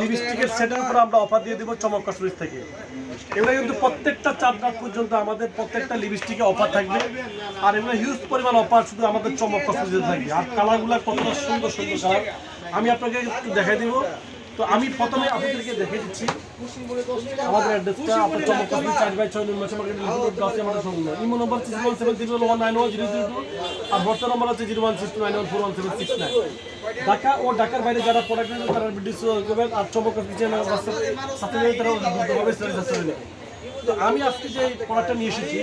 লিপস্টিকের উপর আমরা অফার দিয়ে দেবো কিন্তু প্রত্যেকটা পর্যন্ত আমাদের প্রত্যেকটা লিপস্টিকে অফার থাকবে। আর এগুলো হিউজ পরিমাণ অফার শুধু আমাদের চমক কসমেটিক্সে থাকবে। আর কালারগুলো কতটা সুন্দর সুন্দর আমি আপনাকে দেখাই দিব। তো আমি প্রথমে আপনাদেরকে দেখে দিচ্ছি। আমাদের অ্যাড্রেসটা আপনার চমক কসমেটিক্স চার বাই ছয় নির্মাণ মার্কেট লিমিটেড দশে আমাদের সঙ্গে imo number six one seven three one nine one zero zero two আর বর্তমান নম্বর হচ্ছে zero one six nine one four one seven six nine. Dhaka ও ঢাকার বাইরে যারা প্রোডাক্ট নেবেন তারা ভিডিও করবেন আর চমক কসমেটিক্স সাথে তারা দ্রুতভাবে সেল করতে হবে তো আমি আজকে যে প্রোডাক্টটা নিয়ে এসেছি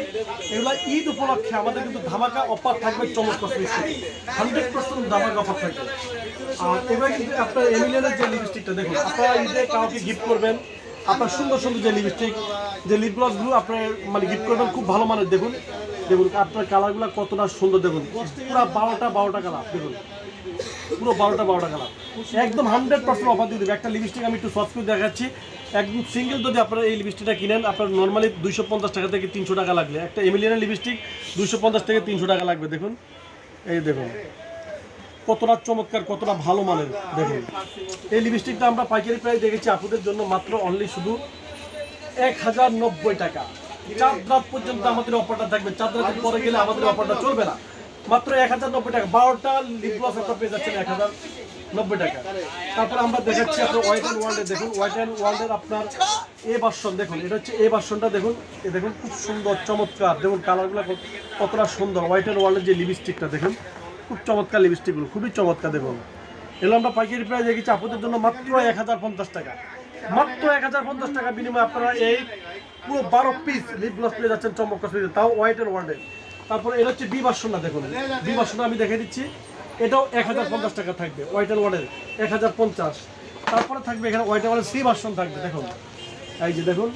এগুলো ঈদ উপলক্ষে আমাদের কিন্তু ধামাকা অফার থাকবে চমৎকার হান্ড্রেড পার্সেন্ট ধামাকা অফার থাকবে। আর এবার কিন্তু আপনার এমিলিয়ানের যে লিপস্টিকটা দেখুন, আপনারা ঈদে কাউকে গিফট করবেন, আপনার সুন্দর সুন্দর যে লিপস্টিক যে লিপ গ্লসগুলো আপনার মানে গিফট করবেন, খুব ভালো মানের। দেখুন দেখুন, আপনার কালারগুলো কতটা সুন্দর দেখুন। পুরো বারোটা বারোটা কালার, দেখুন। পুরো বারোটা বারোটা কালার। একদম হান্ড্রেড পার্সেন্ট অফার দিয়ে দেবে। একটা লিপস্টিক আমি একটু সস করে দেখাচ্ছি। একদম সিঙ্গেল যদি আপনারা এই লিপস্টিকটা কিনেন, আপনার নর্মালি দুইশো পঞ্চাশ টাকা থেকে তিনশো টাকা লাগবে। একটা এমিলিয়ানের লিপস্টিক দুইশো পঞ্চাশ থেকে তিনশো টাকা লাগবে, দেখুন। এই দেখুন। কতটা চমৎকার, কতটা ভালো মানের, দেখুন। এই লিপস্টিকটা আমরা পাইকারি প্রাইস দেখেছি আপুদের জন্য মাত্র অনলি শুধু এক হাজার নব্বই টাকা। রাত পর্যন্ত আমাদের অফারটা থাকবে। রাতের পরে গেলে আমাদের অফারটা চলবে না। মাত্র এক হাজার নব্বই টাকা। বারোটা লিপ গ্লস আপনার পেয়ে যাচ্ছেন এক হাজার নব্বই টাকা। তারপরে আমরা দেখাচ্ছি আপনার হোয়াইট অ্যান্ড ওয়ার্ল্ডে দেখুন। হোয়াইট অ্যান্ড ওয়ার্ল্ডের আপনার এ ভার্সন দেখুন। এটা হচ্ছে এ ভার্সনটা দেখুন। এ দেখুন, খুব সুন্দর, চমৎকার। দেখুন কালারগুলো কতটা সুন্দর। হোয়াইট অ্যান্ড ওয়ার্ল্ডের যে লিপস্টিকটা দেখুন, খুব চমৎকার লিপস্টিকগুলো খুবই চমৎকার দেখুন। এগুলো আমরা পাইকারি প্রায় দেখেছি আপনাদের জন্য মাত্র এক হাজার পঞ্চাশ টাকা। মাত্র এক হাজার পঞ্চাশ টাকা বিনিময়ে আপনারা এই পুরো বারো পিস লিপ গ্লাস পেয়ে যাচ্ছেন চমক কসমেটিক্স তাও হোয়াইট অ্যান্ড ওয়ার্ল্ডে তারপরে এটা হচ্ছে বি ভার্সনটা দেখুন। বি ভার্সনটা আমি দেখে দিচ্ছি। এটাও এক হাজার পঞ্চাশ টাকা থাকবে হোয়াইট অ্যান্ড ওয়ার্ল্ডের এক হাজার পঞ্চাশ। তারপরে থাকবে এখানে হোয়াইট অ্যান্ড ওয়ার্ল্ডের সি ভার্সন থাকবে, দেখুন। এই যে দেখুন,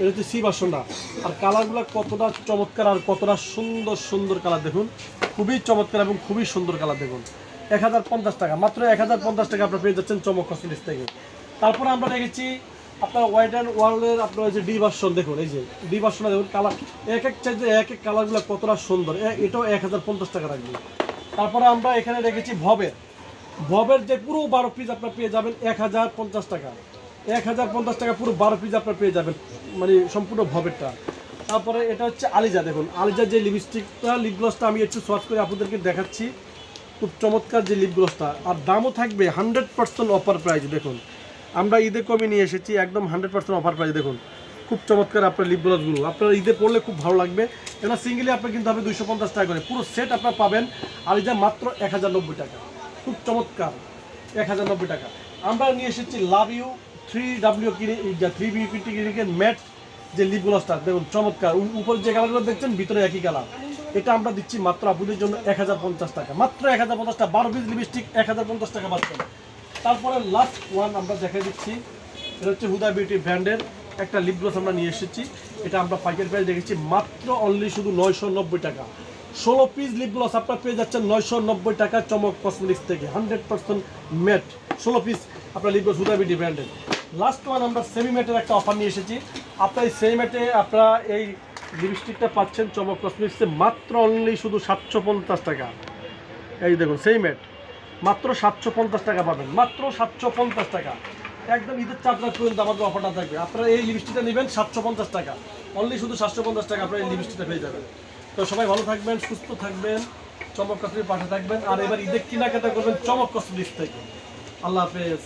এটা হচ্ছে সি ভার্সনটা আর কালারগুলো কতটা চমৎকার আর কতটা সুন্দর সুন্দর কালার, দেখুন। খুবই চমৎকার এবং খুবই সুন্দর কালার, দেখুন। এক হাজার পঞ্চাশ টাকা, মাত্র এক হাজার পঞ্চাশ টাকা আপনার পেয়ে যাচ্ছেন চমক কসমেটিক্স থেকে। তারপরে আমরা রেখেছি আপনার অ্যান্ড ওয়ার্ল্ডের আপনার যে ডি ভার্সন দেখুন, এই যে ডি ভার্সনটা দেখুন কালার এক এক চাইতে এক এক কালারগুলো কতটা সুন্দর। এটাও এক হাজার পঞ্চাশ টাকা রাখবে। তারপরে আমরা এখানে রেখেছি ভবের। ভবের যে পুরো বারো পিস আপনার পেয়ে যাবেন এক হাজার পঞ্চাশ টাকা। এক হাজার পঞ্চাশ টাকা পুরো বারো পিস আপনার পেয়ে যাবেন মানে সম্পূর্ণ ভবেরটা। তারপরে এটা হচ্ছে আলিজা, দেখুন আলিজার যে লিপস্টিকটা লিপ গ্লসটা আমি একটু সার্চ করে আপনাদেরকে দেখাচ্ছি। খুব চমৎকার যে লিপ গ্লসটা আর দামও থাকবে হান্ড্রেড পার্সেন্ট অফার প্রাইস দেখুন। আমরা ঈদে কমে নিয়ে এসেছি, একদম হান্ড্রেড পার্সেন্ট অফার প্রাইস দেখুন। খুব চমৎকার আপনার লিপ গ্লসগুলো আপনার ঈদে পড়লে খুব ভালো লাগবে। এটা সিঙ্গেলি আপনার কিন্তু হবে দুইশো পঞ্চাশ টাকা করে। পুরো সেট আপনার পাবেন আর আলিজা মাত্র এক হাজার নব্বই টাকা। খুব চমৎকার। এক হাজার নব্বই টাকা। আমরা নিয়ে এসেছি love you three W three B ক্লিনিকের ম্যাট যে লিপ গ্লসটা দেখুন, চমৎকার। উপরে যে কালারগুলো দেখছেন, ভিতরে একই কালার এটা আমরা দিচ্ছি মাত্র আপুদের জন্য এক হাজার পঞ্চাশ টাকা। মাত্র এক হাজার পঞ্চাশ টাকা। বারো পিস লিপস্টিক এক হাজার পঞ্চাশ টাকা পাচ্ছেন। তারপরে লাস্ট ওয়ান আমরা দেখে দিচ্ছি। এটা হচ্ছে হুদা বিউটি ব্র্যান্ডের একটা লিপ গ্লস আমরা নিয়ে এসেছি। এটা আমরা পাইকারি প্রাইস দেখেছি মাত্র অনলি শুধু নয়শো নব্বই টাকা। ষোলো পিস লিপ গ্লস আপনার পেয়ে যাচ্ছেন নয়শো নব্বই টাকা চমক কসমেটিক্স থেকে হান্ড্রেড পার্সেন্ট ম্যাট ষোলো পিস আপনার লিপ গ্লস হুদা বিউটি ব্র্যান্ডের। লাস্ট ওয়ান আমরা সেমি ম্যাটের একটা অফার নিয়ে এসেছি। আপনার এই সেমি ম্যাটে আপনারা এই লিপস্টিকটা পাচ্ছেন চমক কসমেটিক্সে মাত্র অনলি শুধু সাতশো পঞ্চাশ টাকা। এই দেখুন সেই ম্যাট মাত্র সাতশো পঞ্চাশ টাকা পাবেন। মাত্র সাতশো পঞ্চাশ টাকা। একদম ঈদের চার রাত পর্যন্ত আমাদের অফারটা থাকবে। আপনারা এই লিপস্টিকটা নেবেন সাতশো পঞ্চাশ টাকা। অনলি শুধু সাতশো পঞ্চাশ টাকা আপনারা এই লিপস্টিকটা পেয়ে যাবেন। তো সবাই ভালো থাকবেন, সুস্থ থাকবেন চমক কসমেটিক পাশে থাকবেন। আর এবার ঈদের কেনাকাটা করবেন চমক কসমেটিক্স থেকে আল্লাহ হাফেজ।